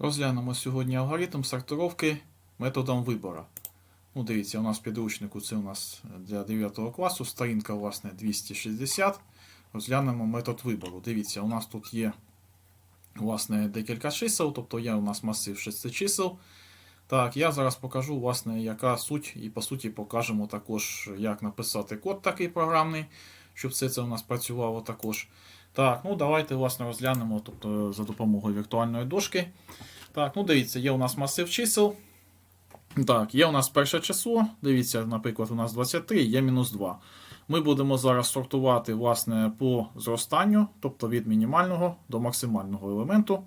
Розглянемо сьогодні алгоритм сортировки методом вибору. Ну, дивіться, у нас в підручнику це у нас для 9 класу, сторінка, власне, 260. Розглянемо метод вибору. Дивіться, у нас тут є власне, декілька чисел, тобто є у нас масив 6 чисел. Так, я зараз покажу, власне, яка суть, і по суті покажемо також, як написати код такий програмний, щоб все це у нас працювало також. Так, ну давайте власне розглянемо тобто, за допомогою віртуальної дошки. Так, ну дивіться, є у нас масив чисел. Так, є у нас перше число. Дивіться, наприклад, у нас 23, є мінус 2. Ми будемо зараз сортувати власне, по зростанню, тобто від мінімального до максимального елементу.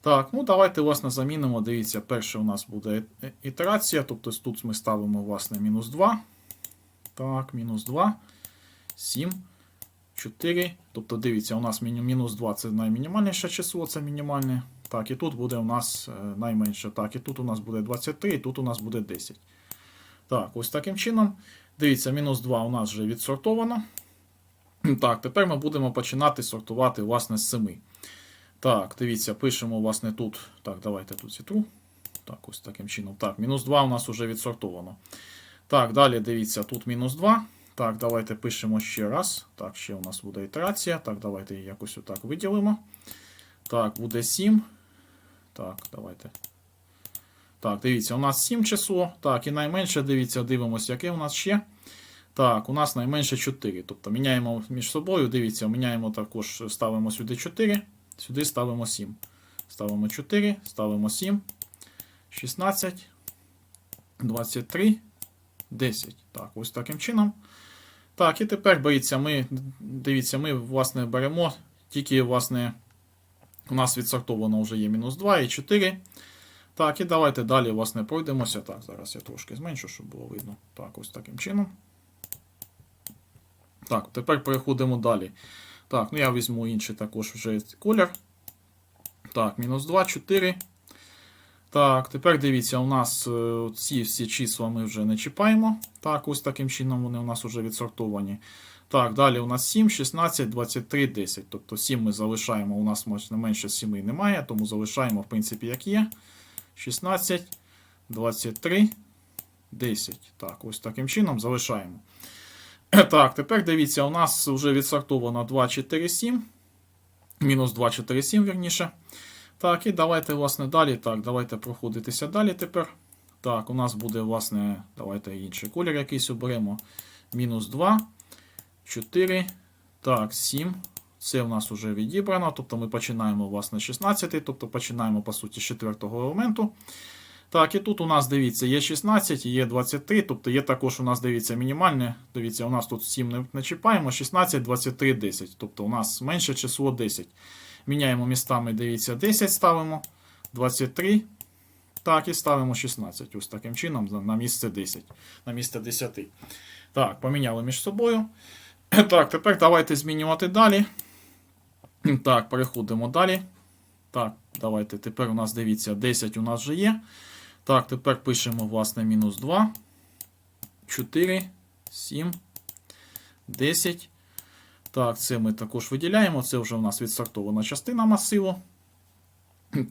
Так, ну давайте власне, замінимо. Дивіться, перше у нас буде ітерація, тобто тут ми ставимо власне, мінус 2. Так, мінус 2, 7, 4. Тобто, дивіться, у нас мінус 2 це наймінімальніше число, це мінімальне. Так, і тут буде у нас е, найменше. Так, і тут у нас буде 23, і тут у нас буде 10. Так, ось таким чином. Дивіться, мінус 2 у нас вже відсортовано. Так, тепер ми будемо починати сортувати, власне, з 7. Так, дивіться, пишемо, власне, тут. Так, давайте тут зітру. Так, ось таким чином. Так, мінус 2 у нас вже відсортовано. Так, далі дивіться, тут мінус 2. Так, давайте пишемо ще раз. Так, ще у нас буде ітерація. Так, давайте її якось отак виділимо. Так, буде 7. Так, давайте. Так, дивіться, у нас 7 число. Так, і найменше, дивіться, дивимося, яке у нас ще. Так, у нас найменше 4. Тобто міняємо між собою. Дивіться, міняємо також, ставимо сюди 4, сюди ставимо 7. Ставимо 4, ставимо 7, 16, 23, 10. Так, ось таким чином. Так, і тепер беріться, ми, дивіться, ми, власне, беремо тільки, власне, у нас відсортовано вже є мінус 2 і 4. Так, і давайте далі, власне, пройдемося. Так, зараз я трошки зменшу, щоб було видно. Так, ось таким чином. Так, тепер переходимо далі. Так, ну я візьму інший також вже колір. Так, мінус 2, 4. Так, тепер дивіться, у нас е, ці всі числа ми вже не чіпаємо. Так, ось таким чином вони у нас вже відсортовані. Так, далі у нас 7, 16, 23, 10. Тобто 7 ми залишаємо, у нас менше 7 немає, тому залишаємо, в принципі, як є. 16, 23, 10. Так, ось таким чином залишаємо. Так, тепер дивіться, у нас вже відсортовано 2, 4, 7. Мінус 2, 4, 7, вірніше. Так, і давайте, власне, далі. Так, давайте проходитися далі тепер. Так, у нас буде, власне, давайте інший колір якийсь оберемо. Мінус 2, 4, так, 7. Це у нас вже відібрано. Тобто ми починаємо, власне, 16, тобто починаємо, по суті, з четвертого елементу. Так, і тут у нас, дивіться, є 16 є 23, тобто є також у нас, дивіться, мінімальне. Дивіться, у нас тут 7 не, не чіпаємо, 16, 23, 10. Тобто у нас менше число 10. Міняємо містами, дивіться, 10 ставимо, 23. Так, і ставимо 16. Ось таким чином на місце 10. На місце 10. Так, поміняли між собою. Так, тепер давайте змінювати далі. Так, переходимо далі. Так, давайте. Тепер у нас дивіться, 10 у нас вже є. Так, тепер пишемо, власне, мінус 2, 4, 7, 10. Так, це ми також виділяємо. Це вже у нас відсортована частина масиву.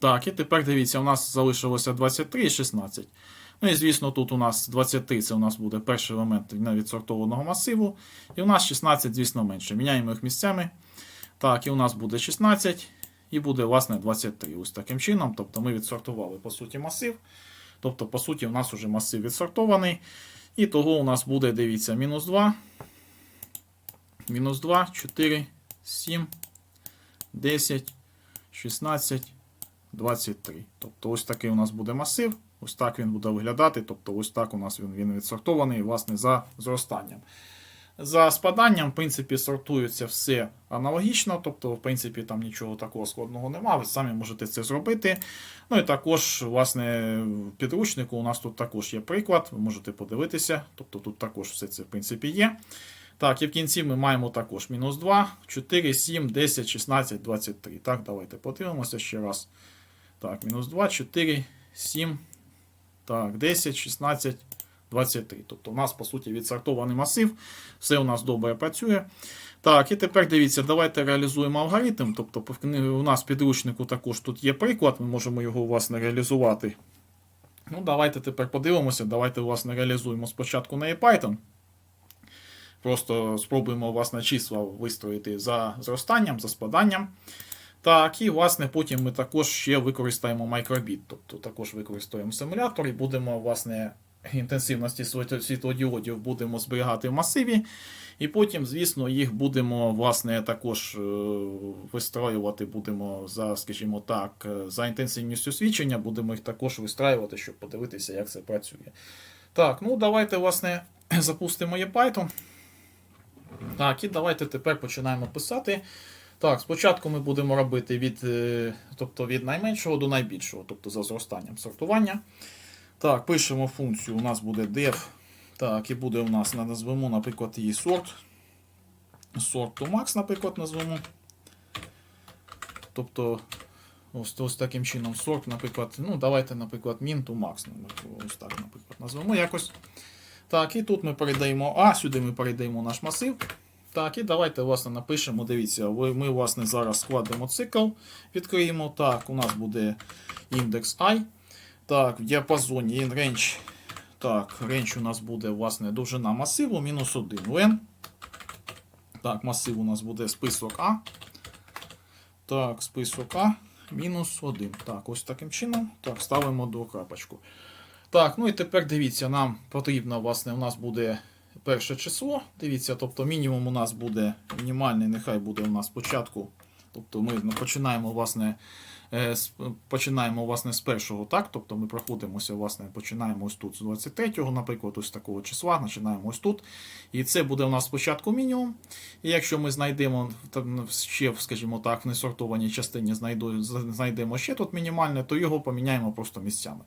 Так, і тепер дивіться, у нас залишилося 23 і 16. Ну і звісно, тут у нас 23 це у нас буде перший елемент відсортованого масиву. І у нас 16, звісно, менше. Міняємо їх місцями. Так, і у нас буде 16. І буде, власне, 23. Ось таким чином. Тобто ми відсортували, по суті, масив. Тобто, по суті, у нас вже масив відсортований. І того у нас буде, дивіться, мінус 2. Мінус 2, 4, 7, 10, 16, 23. Тобто, ось такий у нас буде масив. Ось так він буде виглядати. Тобто, ось так у нас він, він відсортований, власне, за зростанням. За спаданням, в принципі, сортується все аналогічно, тобто, в принципі, там нічого такого складного немає, ви самі можете це зробити. Ну і також, власне, в підручнику у нас тут також є приклад, ви можете подивитися, тобто тут також все це, в принципі, є. Так, і в кінці ми маємо також мінус 2, 4, 7, 10, 16, 23. Так, давайте подивимося ще раз. Так, мінус 2, 4, 7, так, 10, 16, 23. Тобто у нас, по суті, відсортований масив, все у нас добре працює. Так, і тепер дивіться, давайте реалізуємо алгоритм. Тобто у нас в підручнику також тут є приклад, ми можемо його власне реалізувати. Ну, давайте тепер подивимося. Давайте власне реалізуємо спочатку на Python. Просто спробуємо власне числа вистроїти за зростанням, за спаданням. Так, і власне потім ми також ще використаємо мікробіт. Тобто також використаємо симулятор і будемо власне інтенсивності світлодіодів будемо зберігати в масиві. І потім, звісно, їх будемо власне також е, вистроювати, будемо за, скажімо так, е, за інтенсивністю свідчення, будемо їх також вистраювати, щоб подивитися, як це працює. Так, ну давайте, власне, запустимо Python. Так, і давайте тепер починаємо писати. Так, спочатку ми будемо робити від, е, тобто від найменшого до найбільшого, тобто за зростанням сортування. Так, пишемо функцію, у нас буде def. Так, і буде у нас, назвемо, наприклад, її sort. Sort to max, наприклад, назвемо. Тобто, ось, ось таким чином sort, наприклад, ну, давайте, наприклад, min to max. ну, Ось так, наприклад, назвемо якось. Так, і тут ми передаємо А, сюди ми передаємо наш масив. Так, і давайте, власне, напишемо. Дивіться, ми, власне, зараз складемо цикл, відкриємо. Так, у нас буде індекс i. Так, в діапазоні in range. Так, range у нас буде, власне, довжина масиву мінус 1 n. Так, масив у нас буде список А. Так, список А мінус 1. Так, ось таким чином. Так, ставимо до крапочку. Так, ну і тепер дивіться, нам потрібно, власне, у нас буде перше число. Дивіться, тобто мінімум у нас буде мінімальний, нехай буде у нас спочатку. Тобто ми починаємо, власне, починаємо, власне, з першого, так? Тобто ми проходимося, власне, починаємо ось тут з 23-го, наприклад, ось такого числа, починаємо ось тут. І це буде у нас спочатку мінімум. І якщо ми знайдемо ще, скажімо так, в несортованій частині знайдемо ще тут мінімальне, то його поміняємо просто місцями.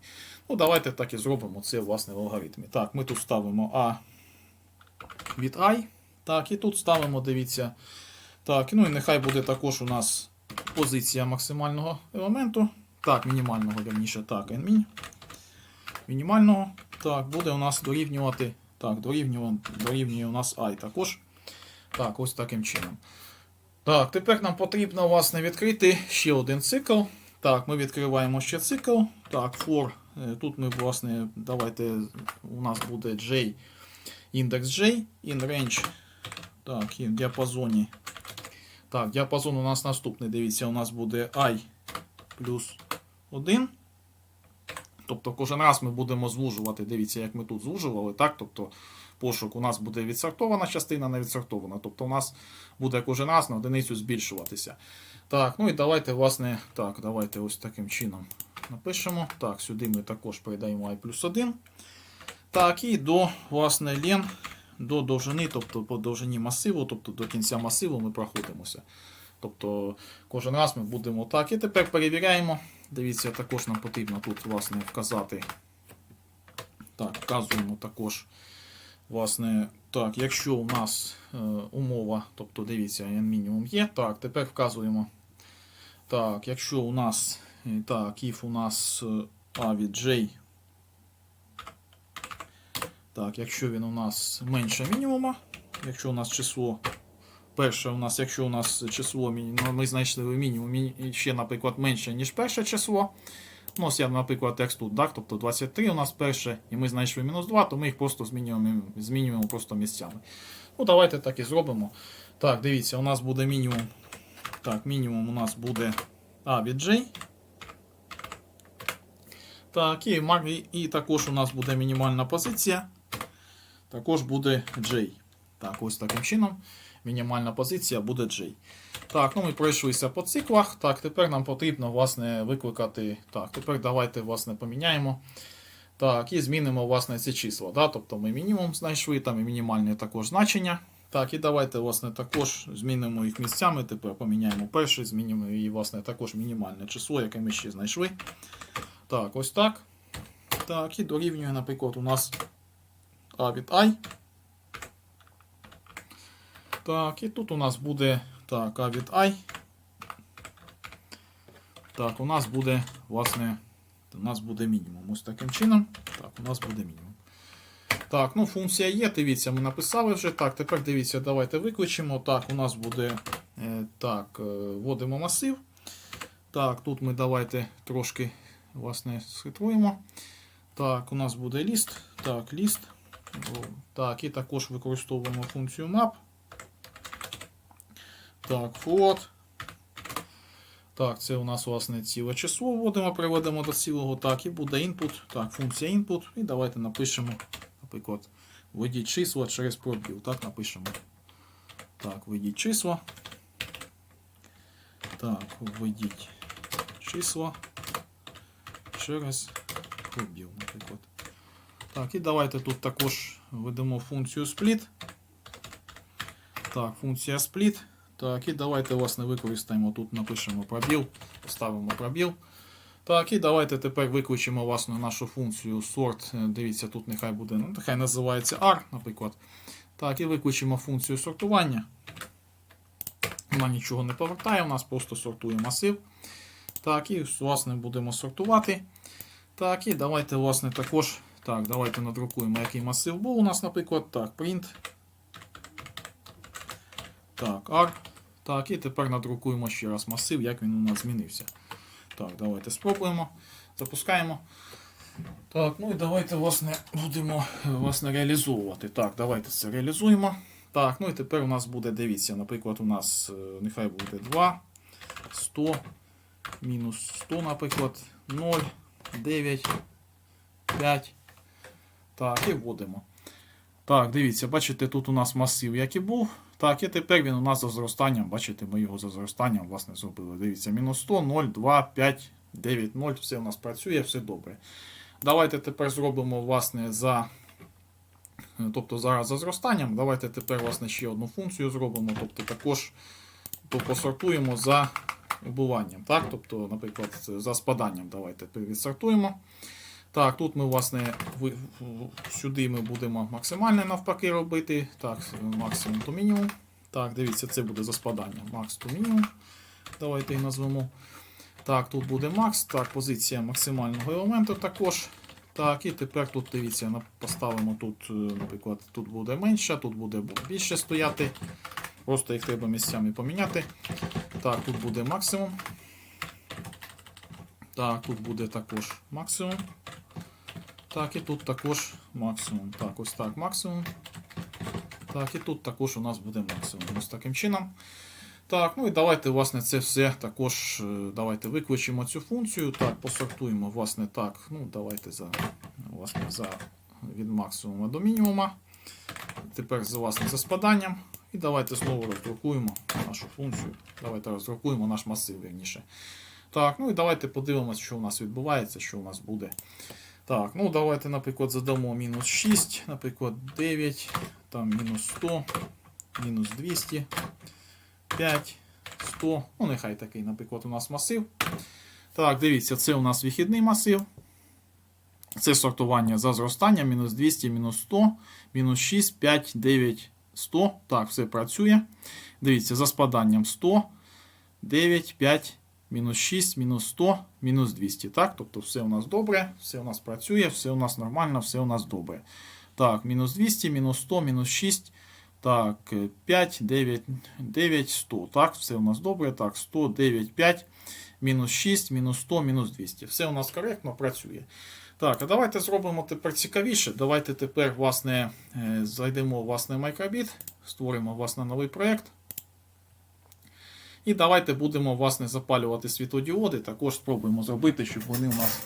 Ну, давайте так і зробимо це власне в алгоритмі. Так, ми тут ставимо А від I. Так, і тут ставимо, дивіться. Так, ну і нехай буде також у нас позиція максимального елементу. Так, мінімального, вірніше, так, nmin. Мінімального. Так, буде у нас дорівнювати. Так, дорівнює, дорівнює у нас I також. Так, ось таким чином. Так, тепер нам потрібно, власне, відкрити ще один цикл. Так, ми відкриваємо ще цикл. Так, for. е, Тут ми, власне, давайте, у нас буде J, індекс J, in range. Так, і в діапазоні. Так, діапазон у нас наступний. Дивіться, у нас буде I плюс 1. Тобто кожен раз ми будемо звужувати. Дивіться, як ми тут звужували. Так? Тобто пошук у нас буде відсортована частина, не відсортована. Тобто у нас буде кожен раз на одиницю збільшуватися. Так, ну і давайте, власне, так, давайте ось таким чином напишемо. Так, сюди ми також передаємо і плюс 1. Так, і до, власне, лен, до довжини, тобто по довжині масиву, тобто до кінця масиву ми проходимося. Тобто кожен раз ми будемо так. І тепер перевіряємо. Дивіться, також нам потрібно тут, власне, вказати. Так, вказуємо також. Власне, так, якщо у нас е, умова, тобто дивіться, n мінімум є. Так, тепер вказуємо. Так, якщо у нас е, так, if у нас е, A від J. Так, якщо він у нас менше мінімума, якщо у нас число перше, у нас, якщо у нас число ну, ми знайшли мінімум міні- ще, наприклад, менше, ніж перше число. Ну, ось я, наприклад, текст тут, так, тобто 23 у нас перше, і ми знайшли мінус 2, то ми їх просто змінюємо, змінюємо просто місцями. Ну, давайте так і зробимо. Так, дивіться, у нас буде мінімум. Так, мінімум у нас буде А від J. Так, і, і також у нас буде мінімальна позиція. Також буде J. Так, ось таким чином. Мінімальна позиція буде J. Так, ну ми пройшлися по циклах. Так, тепер нам потрібно, власне, викликати. Так, тепер давайте, власне, поміняємо. Так, і змінимо, власне, ці числа. Да? Тобто ми мінімум знайшли, там і мінімальне також значення. Так, і давайте, власне, також змінимо їх місцями. Тепер поміняємо перше, змінимо і, власне, також мінімальне число, яке ми ще знайшли. Так, ось так. Так, і дорівнює, наприклад, у нас А від I. Так, і тут у нас буде так, А від I. Так, у нас буде, власне, у нас буде мінімум. Ось таким чином. Так, у нас буде мінімум. Так, ну функція є, дивіться, ми написали вже. Так, тепер дивіться, давайте виключимо. Так, у нас буде е, так, е, вводимо масив. Так, тут ми давайте трошки власне схитруємо. Так, у нас буде ліст. Так, ліст. Так, і також використовуємо функцію map. Так, float. Так, це у нас власне ціле число вводимо, приведемо до цілого. Так, і буде input. Так, функція input. І давайте напишемо, наприклад, введіть числа через пробіл. Так, напишемо. Так, введіть числа. Так, введіть числа через пробіл, наприклад. Так, і давайте тут також введемо функцію split. Так, функція split. Так, і давайте, власне, використаємо тут, напишемо пробіл, поставимо пробіл. Так, і давайте тепер виключимо власне нашу функцію sort. Дивіться, тут нехай буде, ну, нехай називається R, наприклад. Так, і виключимо функцію сортування. Вона нічого не повертає, у нас просто сортує масив. Так, і власне будемо сортувати. Так, і давайте, власне, також. Так, давайте надрукуємо, який масив був у нас, наприклад. Так, print. Так, R. Так, і тепер надрукуємо ще раз масив, як він у нас змінився. Так, давайте спробуємо. Запускаємо. Так, ну і давайте, власне, будемо власне, реалізовувати. Так, давайте це реалізуємо. Так, ну і тепер у нас буде, дивіться, наприклад, у нас е, нехай буде 2, 100, мінус 100, наприклад, 0, 9, 5. Так, і вводимо. Так, дивіться, бачите, тут у нас масив, як і був. Так, і тепер він у нас за зростанням, бачите, ми його за зростанням власне зробили. Дивіться, мінус 100, 0, 2, 5, 9, 0, все у нас працює, все добре. Давайте тепер зробимо, власне, за. Тобто зараз за зростанням. Давайте тепер власне, ще одну функцію зробимо. Тобто також то посортуємо за убуванням. Так? Тобто, наприклад, за спаданням. Давайте відсортуємо. Так, тут ми, власне, сюди ми будемо максимальне навпаки робити. Так, максимум то мінімум. Так, дивіться, це буде за спаданням. Макс то мінімум. Давайте і назвемо. Так, тут буде макс. Так, позиція максимального елементу також. Так, і тепер тут дивіться, поставимо тут, е, наприклад, тут буде менше, тут буде більше стояти. Просто їх треба місцями поміняти. Так, тут буде максимум. Так, тут буде також максимум. Так, і тут також максимум. Так, ось так, максимум. Так, і тут також у нас буде максимум. Ось таким чином. Так, ну і давайте, власне, це все також. е, Давайте виключимо цю функцію. Так, посортуємо, власне, так. Ну, давайте за, власне, за від максимума до мінімума. Тепер за, власне, за спаданням. І давайте знову роздрукуємо нашу функцію. Давайте роздрукуємо наш масив, вірніше. Так, ну і давайте подивимось, що у нас відбувається, що у нас буде. Так, ну давайте, наприклад, задамо мінус 6, наприклад, 9, там мінус 100, мінус 200, 5, 100. Ну, нехай такий, наприклад, у нас масив. Так, дивіться, це у нас вихідний масив. Це сортування за зростання, мінус 200, мінус 100, мінус 6, 5, 9, 100. Так, все працює. Дивіться, за спаданням 100, 9, 5, мінус 6, мінус 100, мінус 200. Так, тобто все у нас добре, все у нас працює, все у нас нормально, все у нас добре. Так, мінус 200, мінус 100, мінус 6. Так, е, 5, 9, 9, 100. Так, все у нас добре. Так, 100, 9, 5, мінус 6, мінус 100, мінус 200. Все у нас коректно працює. Так, а давайте зробимо тепер цікавіше. Давайте тепер, власне, е, зайдемо в власне Microbit, створимо власне новий проєкт. І давайте будемо власне запалювати світлодіоди. Також спробуємо зробити, щоб вони у нас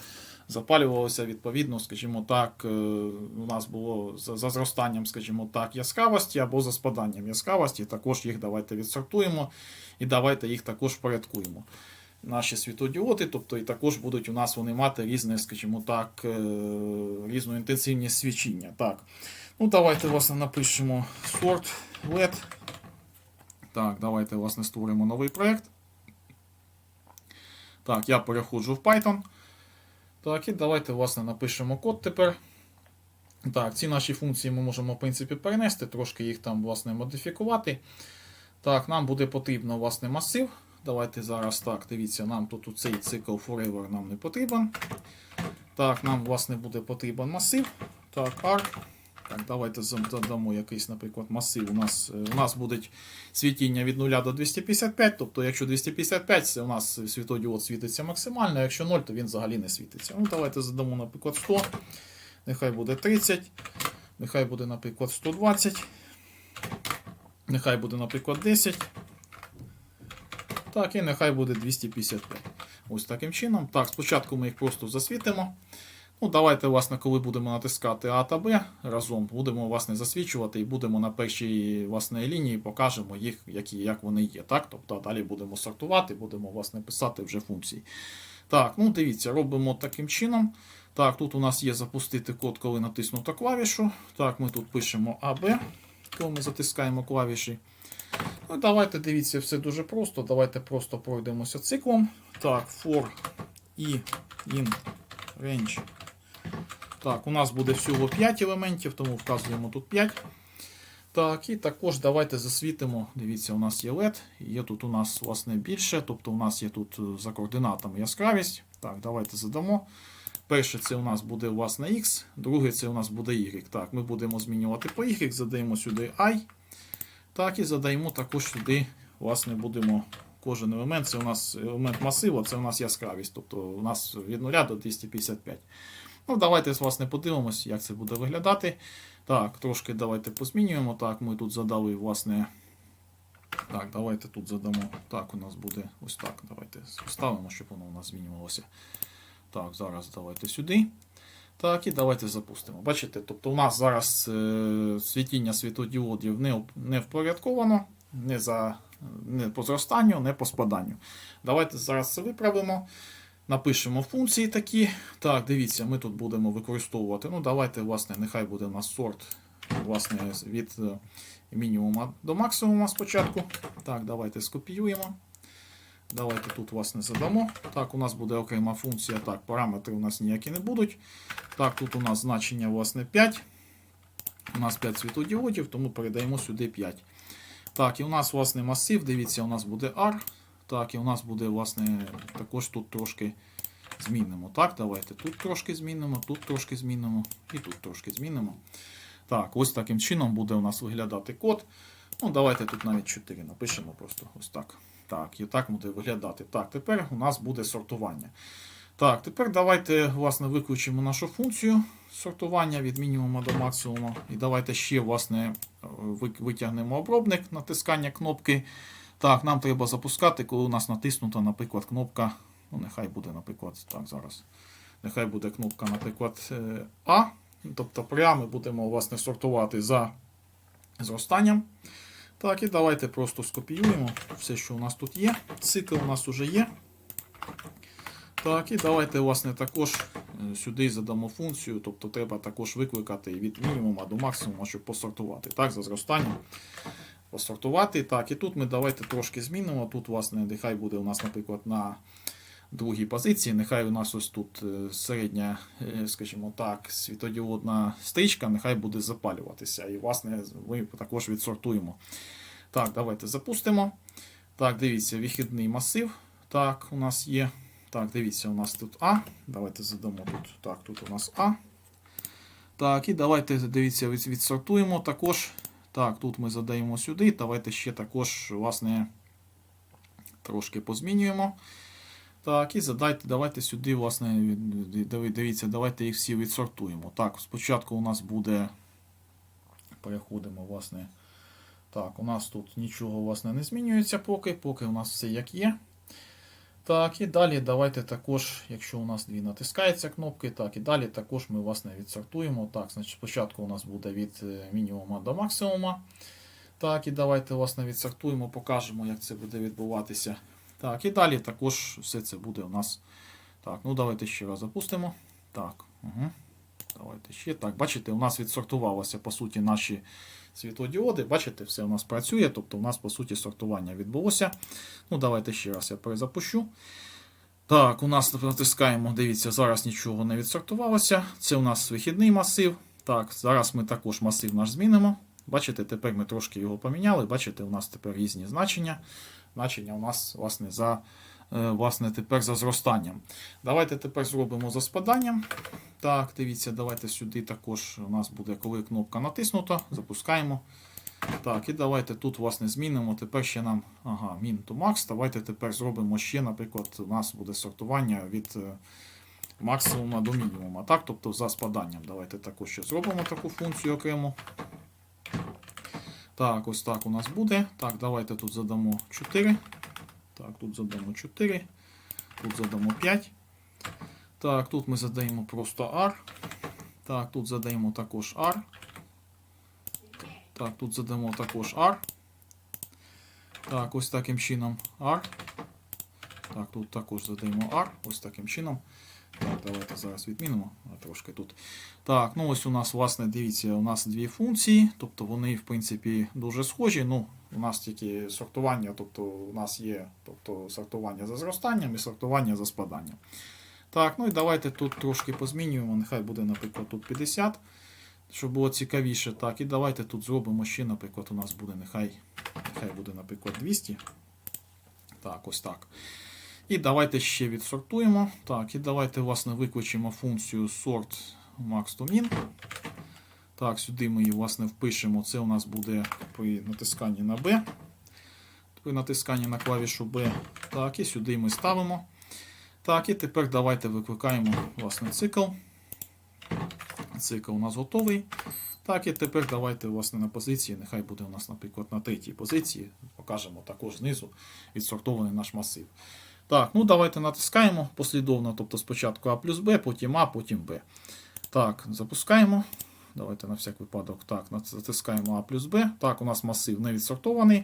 запалювалися відповідно, скажімо так, е, у нас було за, зростанням, скажімо так, яскравості або за спаданням яскравості. Також їх давайте відсортуємо і давайте їх також впорядкуємо. Наші світлодіоди, тобто і також будуть у нас вони мати різне, скажімо так, е, різну інтенсивність свічіння. Так. Ну, давайте власне напишемо sort LED. Так, давайте власне створимо новий проєкт. Так, я переходжу в Python. Так, і давайте, власне, напишемо код тепер. Так, ці наші функції ми можемо, в принципі, перенести, трошки їх там, власне, модифікувати. Так, нам буде потрібно, власне, масив. Давайте зараз так, дивіться, нам тут цей цикл forever нам не потрібен. Так, нам, власне, буде потрібен масив. Так, arc. Так, давайте задамо якийсь, наприклад, масив. У нас, е, у нас буде світіння від 0 до 255, тобто якщо 255, це у нас світодіод світиться максимально, а якщо 0, то він взагалі не світиться. Ну, давайте задамо, наприклад, 100, нехай буде 30, нехай буде, наприклад, 120, нехай буде, наприклад, 10. Так, і нехай буде 255. Ось таким чином. Так, спочатку ми їх просто засвітимо. Ну, давайте, власне, коли будемо натискати А та Б разом, будемо власне засвічувати і будемо на першій власне, лінії покажемо їх, які, як вони є. Так? Тобто далі будемо сортувати, будемо власне, писати вже функції. Так, ну дивіться, робимо таким чином. Так, тут у нас є запустити код, коли натиснуто клавішу. Так, ми тут пишемо АБ, коли ми затискаємо клавіші. Ну, давайте дивіться, все дуже просто. Давайте просто пройдемося циклом. Так, for і in range. Так, у нас буде всього 5 елементів, тому вказуємо тут 5. Так, і також давайте засвітимо. Дивіться, у нас є LED, є тут у нас власне більше, тобто у нас є тут е, за координатами яскравість. Так, давайте задамо. Перше це у нас буде власне X, друге це у нас буде Y. Так, ми будемо змінювати по Y, задаємо сюди I. Так, і задаємо також сюди, власне, будемо кожен елемент. Це у нас елемент масиву, це у нас яскравість, тобто у нас від 0 до 255. Ну, давайте, власне, подивимось, як це буде виглядати. Так, трошки давайте позмінюємо. Так, ми тут задали, власне. Так, давайте тут задамо. Так, у нас буде ось так. Давайте ставимо, щоб воно у нас змінювалося. Так, зараз давайте сюди. Так, і давайте запустимо. Бачите, тобто у нас зараз е, світіння світодіодів не, не впорядковано, не, за, не по зростанню, не по спаданню. Давайте зараз це виправимо. Напишемо функції такі. Так, дивіться, ми тут будемо використовувати. Ну, давайте, власне, нехай буде у нас сорт власне, від е, мінімума до максимума спочатку. Так, давайте скопіюємо. Давайте тут, власне, задамо. Так, у нас буде окрема функція. Так, параметри у нас ніякі не будуть. Так, тут у нас значення, власне, 5. У нас 5 світодіодів, тому передаємо сюди 5. Так, і у нас, власне, масив. Дивіться, у нас буде R. Так, і у нас буде, власне, також тут трошки змінимо. Так, давайте тут трошки змінимо, тут трошки змінимо і тут трошки змінимо. Так, ось таким чином буде у нас виглядати код. Ну, давайте тут навіть 4 напишемо просто ось так. Так, і так буде виглядати. Так, тепер у нас буде сортування. Так, тепер давайте, власне, виключимо нашу функцію сортування від мінімуму до максимуму. І давайте ще, власне, витягнемо обробник натискання кнопки. Так, нам треба запускати, коли у нас натиснута, наприклад, кнопка. Ну, нехай буде, наприклад, так, зараз. Нехай буде кнопка, наприклад, е, А. Тобто прямо будемо власне, сортувати за зростанням. Так, і давайте просто скопіюємо все, що у нас тут є. Цикл у нас вже є. Так, і давайте, власне, також е, сюди задамо функцію, тобто треба також викликати від мінімума до максимуму, щоб посортувати. Так, за зростанням посортувати. Так, і тут ми давайте трошки змінимо. Тут, власне, нехай буде у нас, наприклад, на другій позиції. Нехай у нас ось тут е, середня, е, скажімо так, світодіодна стрічка, нехай буде запалюватися. І, власне, ми також відсортуємо. Так, давайте запустимо. Так, дивіться, вихідний масив. Так, у нас є. Так, дивіться, у нас тут А. Давайте задамо тут. Так, тут у нас А. Так, і давайте, дивіться, відсортуємо також. Так, тут ми задаємо сюди. Давайте ще також, власне, трошки позмінюємо. Так, і задайте, давайте сюди, власне, дивіться, давайте їх всі відсортуємо. Так, спочатку у нас буде. Переходимо, власне. Так, у нас тут нічого, власне, не змінюється поки, поки у нас все як є. Так, і далі давайте також, якщо у нас дві натискаються кнопки, так, і далі також ми, власне, відсортуємо. Так, значить, спочатку у нас буде від е, мінімума до максимума. Так, і давайте, власне, відсортуємо, покажемо, як це буде відбуватися. Так, і далі також все це буде у нас. Так, ну давайте ще раз запустимо. Так, угу. Давайте ще. Так, бачите, у нас відсортувалося, по суті, наші світлодіоди. Бачите, все у нас працює, тобто у нас, по суті, сортування відбулося. Ну, давайте ще раз я перезапущу. Так, у нас натискаємо, дивіться, зараз нічого не відсортувалося. Це у нас вихідний масив. Так, зараз ми також масив наш змінимо. Бачите, тепер ми трошки його поміняли. Бачите, у нас тепер різні значення. Значення у нас, власне, за, власне, тепер за зростанням. Давайте тепер зробимо за спаданням. Так, дивіться, давайте сюди також у нас буде, коли кнопка натиснута, запускаємо. Так, і давайте тут, власне, змінимо. Тепер ще нам. Ага, min to max. Давайте тепер зробимо ще, наприклад, у нас буде сортування від е, максимума до мінімума. Так, тобто за спаданням. Давайте також ще зробимо таку функцію окремо. Так, ось так у нас буде. Так, давайте тут задамо 4. Так, тут задамо 4. Тут задамо 5. Так, тут ми задаємо просто R. Так, тут задаємо також R. Так, тут задамо також R. Так, ось таким чином R. Так, тут також задаємо R. Ось таким чином. Так, давайте зараз відмінимо трошки тут. Так, ну ось у нас, власне, дивіться, у нас дві функції, тобто вони, в принципі, дуже схожі. Ну, у нас тільки сортування, тобто у нас є тобто, сортування за зростанням і сортування за спаданням. Так, ну і давайте тут трошки позмінюємо. Нехай буде, наприклад, тут 50, щоб було цікавіше. Так, і давайте тут зробимо ще, наприклад, у нас буде, нехай, нехай буде, наприклад, 200. Так, ось так. І давайте ще відсортуємо. Так, і давайте, власне, викличемо функцію sort max to min. Так, сюди ми її, власне, впишемо. Це у нас буде при натисканні на B. При натисканні на клавішу B. Так, і сюди ми ставимо. Так, і тепер давайте викликаємо власне цикл. Цикл у нас готовий. Так, і тепер давайте власне на позиції. Нехай буде у нас, наприклад, на третій позиції. Покажемо також знизу відсортований наш масив. Так, ну давайте натискаємо послідовно, тобто спочатку А плюс Б, потім А, потім Б. Так, запускаємо. Давайте на всяк випадок. Так, натискаємо А плюс Б. Так, у нас масив не відсортований.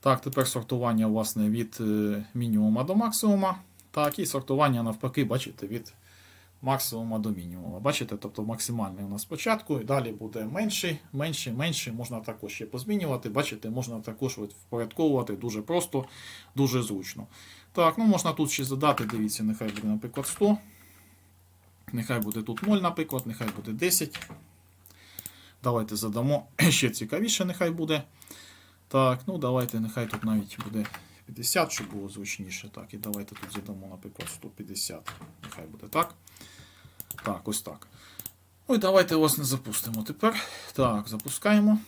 Так, тепер сортування власне, від е, мінімума до максимума. Так, і сортування навпаки, бачите, від максимума до мінімума. Бачите, тобто максимальний у нас спочатку, і далі буде менший, менший, менший. Можна також ще позмінювати. Бачите, можна також впорядковувати дуже просто, дуже зручно. Так, ну можна тут ще задати, дивіться, нехай буде, наприклад, 100. Нехай буде тут 0, наприклад, нехай буде 10. Давайте задамо ще цікавіше, нехай буде. Так, ну давайте, нехай тут навіть буде 50, щоб було зручніше. Так, і давайте тут задамо, наприклад, 150. Нехай буде так. Так, ось так. Ну і давайте власне запустимо тепер. Так, запускаємо.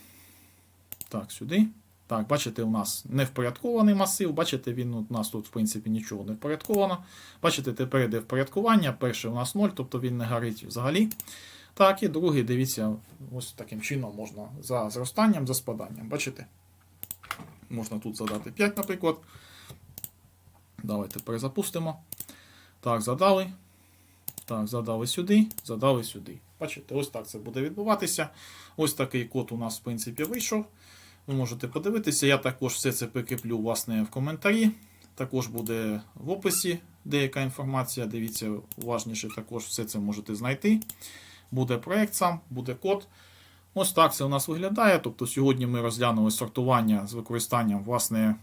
Так, сюди. Так, бачите, у нас не впорядкований масив. Бачите, він у нас тут, в принципі, нічого не впорядковано. Бачите, тепер йде впорядкування. Перший у нас 0, тобто він не горить взагалі. Так, і другий, дивіться, ось таким чином можна за зростанням, за спаданням. Бачите? Можна тут задати 5, наприклад. Давайте перезапустимо. Так, задали. Так, задали сюди, задали сюди. Бачите, ось так це буде відбуватися. Ось такий код у нас, в принципі, вийшов. Ви можете подивитися. Я також все це прикріплю власне, в коментарі. Також буде в описі деяка інформація. Дивіться, уважніше також все це можете знайти. Буде проект сам, буде код. Ось так це у нас виглядає. Тобто сьогодні ми розглянули сортування з використанням власне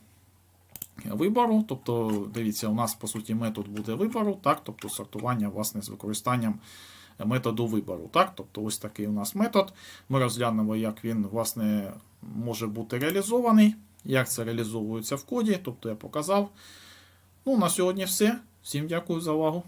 вибору. Тобто, дивіться, у нас по суті метод буде вибору, так, тобто сортування власне з використанням методу вибору. Так, тобто ось такий у нас метод. Ми розглянемо, як він власне може бути реалізований, як це реалізовується в коді. Тобто я показав. Ну, на сьогодні все. Всім дякую за увагу.